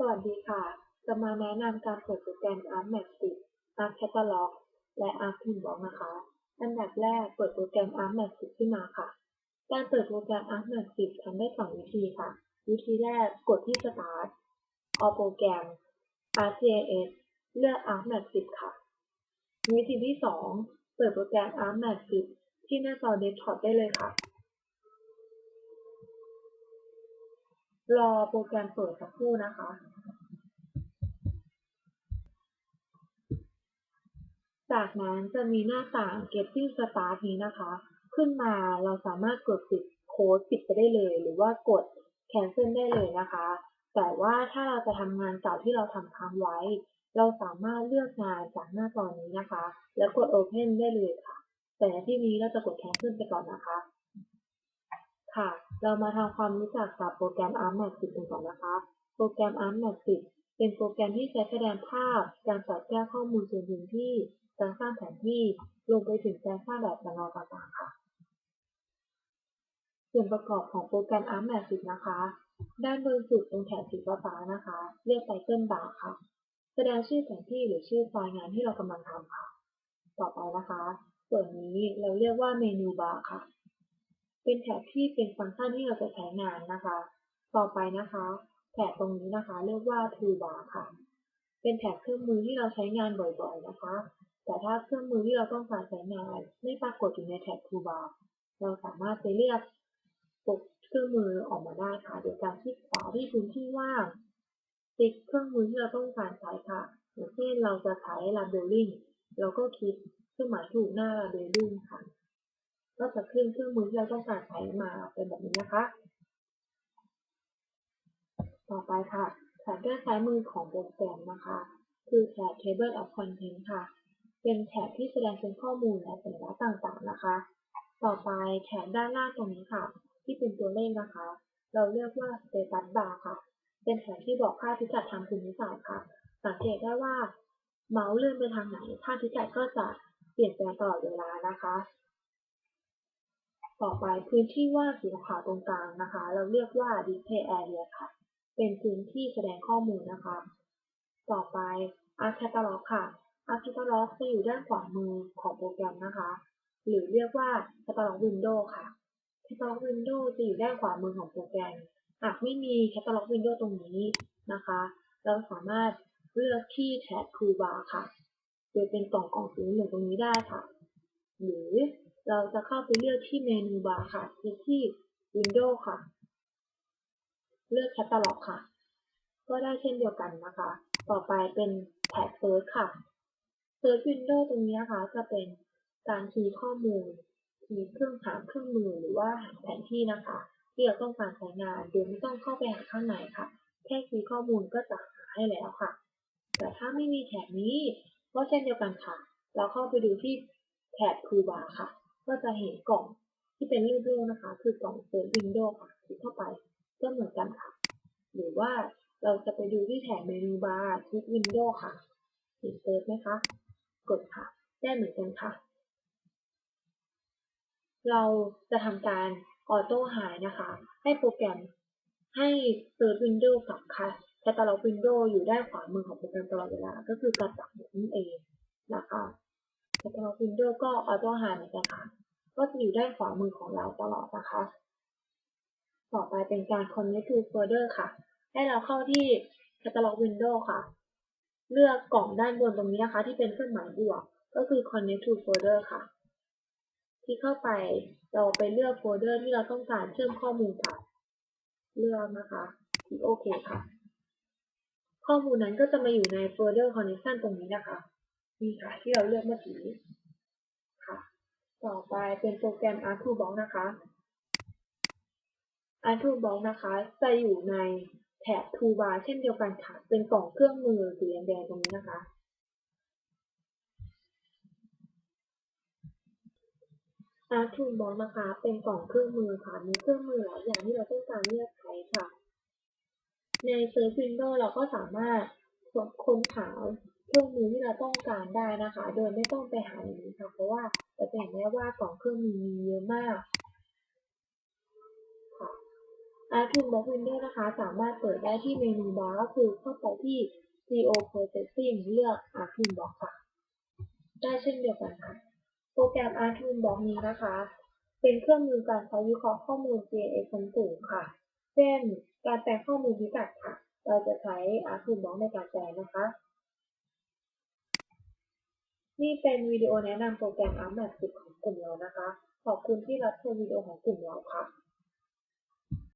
สวัสดีค่ะ จะมาแนะนำการเปิดโปรแกรม ArcMagic ArcCatalog และ ArcToolbox นะคะ อันดับแรกเปิดโปรแกรม ArcMagic ขึ้นมาค่ะ การเปิดโปรแกรม ArcMagic ทำได้สองวิธีค่ะ วิธีแรกกดที่ Start เอาโปรแกรม ArcGIS เลือก ArcMagic ค่ะ วิธีที่สองเปิดโปรแกรม ArcMagic ที่หน้าจอเดสก์ท็อปได้เลยค่ะ รอโปรแกรมเปิดสักครู่นะคะจากนั้นจะมีหน้าต่าง Getting Start นี้นะคะ ขึ้นมาเราสามารถกดปิดโค้ดปิดไปได้เลย หรือว่ากด Cancel ได้เลยนะคะ แต่ว่าถ้าเราจะทำงานเก่าที่เราทำค้างไว้ เราสามารถเลือกงานจากหน้าจอนี้นะคะ แล้วกด Open ได้เลยค่ะ แต่ที่นี้เราจะกด Cancel ไปก่อนนะคะ ค่ะ เรามาทำความรู้จักกับโปรแกรม ArcMagic กันก่อนนะคะ โปรแกรม ArcMagic เป็นโปรแกรมที่ใช้แสดงภาพ การสอดแทรกข้อมูลส่วนพื้นที่ การสร้างแผนที่รวมไปถึงการสร้างแบบจำลองต่างๆ ค่ะ ส่วนประกอบของโปรแกรม ArcMagic นะคะ ด้านบนสุดตรงแถบสีฟ้านะคะ เรียก Title Bar ค่ะ แสดงชื่อแผนที่หรือชื่อไฟล์งานที่เรากำลังทำค่ะ ต่อไปนะคะ ส่วนนี้เราเรียกว่า Menu Bar ค่ะ เป็นแถบที่เป็นฟังก์ชันที่เราจะใช้งานนะคะ ต่อไปนะคะแถบตรงนี้นะคะ เรียกว่า Toolbar ค่ะ เป็นแถบเครื่องมือที่เราใช้งานบ่อยๆนะคะ แต่ถ้าเครื่องมือที่เราต้องการใช้งาน ไม่ปรากฏอยู่ในแถบ Toolbar เราสามารถไปเลือกปุ่มเครื่องมือออกมาได้ค่ะ โดยการคลิกขวาที่พื้นที่ว่างติ๊กเครื่องมือที่เราต้องการใช้ค่ะอย่างเช่นเราจะใช้ Labeling เราก็คลิกเครื่องหมายถูกหน้า Labeling ค่ะ ก็จะขึ้นเครื่องมือที่เราต้องการใช้มาเป็นแบบนี้นะคะ ต่อไปค่ะแถบด้านซ้ายมือของโปรแกรมนะคะ คือแถบ Table of Contents ค่ะ เป็นแถบที่แสดงเป็นข้อมูลและสัญลักษณ์ต่างๆนะคะ ต่อไปแถบด้านล่างตรงนี้ค่ะ ที่เป็นตัวเลขนะคะ เราเรียกว่า Status Bar ค่ะ เป็นแถบที่บอกค่าพิกัดทางภูมิศาสตร์ค่ะ สังเกตได้ว่าเมาส์เลื่อนไปทางไหนค่าพิกัดก็จะเปลี่ยนแปลงตลอดเวลานะคะ ต่อไปพื้นที่ว่างสีขาวตรงกลางนะคะ เราเรียกว่า Display Area ค่ะ เป็นพื้นที่แสดงข้อมูลนะคะ ต่อไป Arc Catalog ค่ะ Arc Catalog จะอยู่ด้านขวามือของโปรแกรมนะคะ หรือเรียกว่า Catalog Window ค่ะ Catalog Window จะอยู่ด้านขวามือของโปรแกรม หากไม่มี Catalog Window ตรงนี้นะคะ เราสามารถเลือกที่แถบ Toolbar ค่ะโดยเป็นกล่องกล่องสีเหลืองตรงนี้ได้ค่ะ หรือ เราจะเข้าไปเลือกที่เมนูบาร์ค่ะคลิกที่ Window ค่ะ เลือก Catalog ค่ะ ก็ได้เช่นเดียวกันนะคะ ต่อไปเป็นแถบ Search ค่ะ Search Window ตรงนี้นะคะ จะเป็นการคีย์ข้อมูลคีย์เครื่องหาเครื่องมือหรือว่าหาแผนที่นะคะ ที่เราต้องการใช้งานโดยไม่ต้องเข้าไปหาข้างในค่ะ แค่คีย์ข้อมูลก็จะหาให้แล้วค่ะ แต่ถ้าไม่มีแถบนี้ก็เช่นเดียวกันค่ะ เราเข้าไปดูที่แถบ Toolbar ค่ะ ก็จะเห็นกล่องที่เป็นรูปโลกนะคะ คือกล่อง Search Window ค่ะคลิกเข้าไปก็เหมือนกันค่ะ หรือว่าเราจะไปดูที่แถบเมนูบาร์คลิก Window ค่ะเห็น Search ไหมคะกดค่ะ ได้เหมือนกันค่ะ เราจะทำการ Auto Hide นะคะ ให้โปรแกรมให้ Search Window กับ Catalog Window อยู่ด้านขวามือของโปรแกรมตลอดเวลา ก็คือการจับหมุนนั่นเองนะคะ Catalog Window ก็ Auto Hide เหมือนกันค่ะก็จะอยู่ด้านขวามือของเราตลอดนะคะ ต่อไปเป็นการ Connect to Folder ค่ะ ให้เราเข้าที่ Catalog Window ค่ะ เลือกกล่องด้านบนตรงนี้นะคะ ที่เป็นเครื่องหมายบวก ก็คือ Connect to Folder ค่ะ ที่เข้าไปเราไปเลือกโฟลเดอร์ที่เราต้องการเชื่อมข้อมูลค่ะ เลือกนะคะคลิกโอเคค่ะ ข้อมูลนั้นก็จะมาอยู่ในโฟลเดอร์ Connection ตรงนี้นะคะ นี่ค่ะ ที่เราเลือกเมื่อกี้ค่ะ ต่อไปเป็นโปรแกรม ArcToolbox นะคะ ArcToolbox นะคะ จะอยู่ในแถบ Toolbar เช่นเดียวกันค่ะ เป็นกล่องเครื่องมือสีแดงๆตรงนี้นะคะ ArcToolbox นะคะ เป็นกล่องเครื่องมือค่ะ มีเครื่องมือหลายอย่างที่เราต้องการเลือกใช้ค่ะ ใน Search Window เราก็สามารถค้นหา เครื่องมือที่เราต้องการได้นะคะ โดยไม่ต้องไปหาอย่างนี้ค่ะ เพราะว่าเราจะเห็นได้ว่ากล่องเครื่องมือมีเยอะมากค่ะ ArcToolbox Window นะคะ สามารถเปิดได้ที่เมนูบาร์ก็คือเข้าไปที่ CO Processing เลือก ArcToolbox ค่ะ ได้เช่นเดียวกันค่ะ โปรแกรม ArcToolbox นี้นะคะ เป็นเครื่องมือการใช้วิเคราะห์ข้อมูล GIS ชั้นสูงค่ะ เช่น การแปลข้อมูลพิกัดค่ะ เราจะใช้ ArcToolbox ในการแปลนะคะ นี่เป็นวิดีโอแนะนำโปรแกรม ArcMap 10 ของกลุ่มเรานะคะ ขอบคุณที่รับชมวิดีโอของกลุ่มเราค่ะ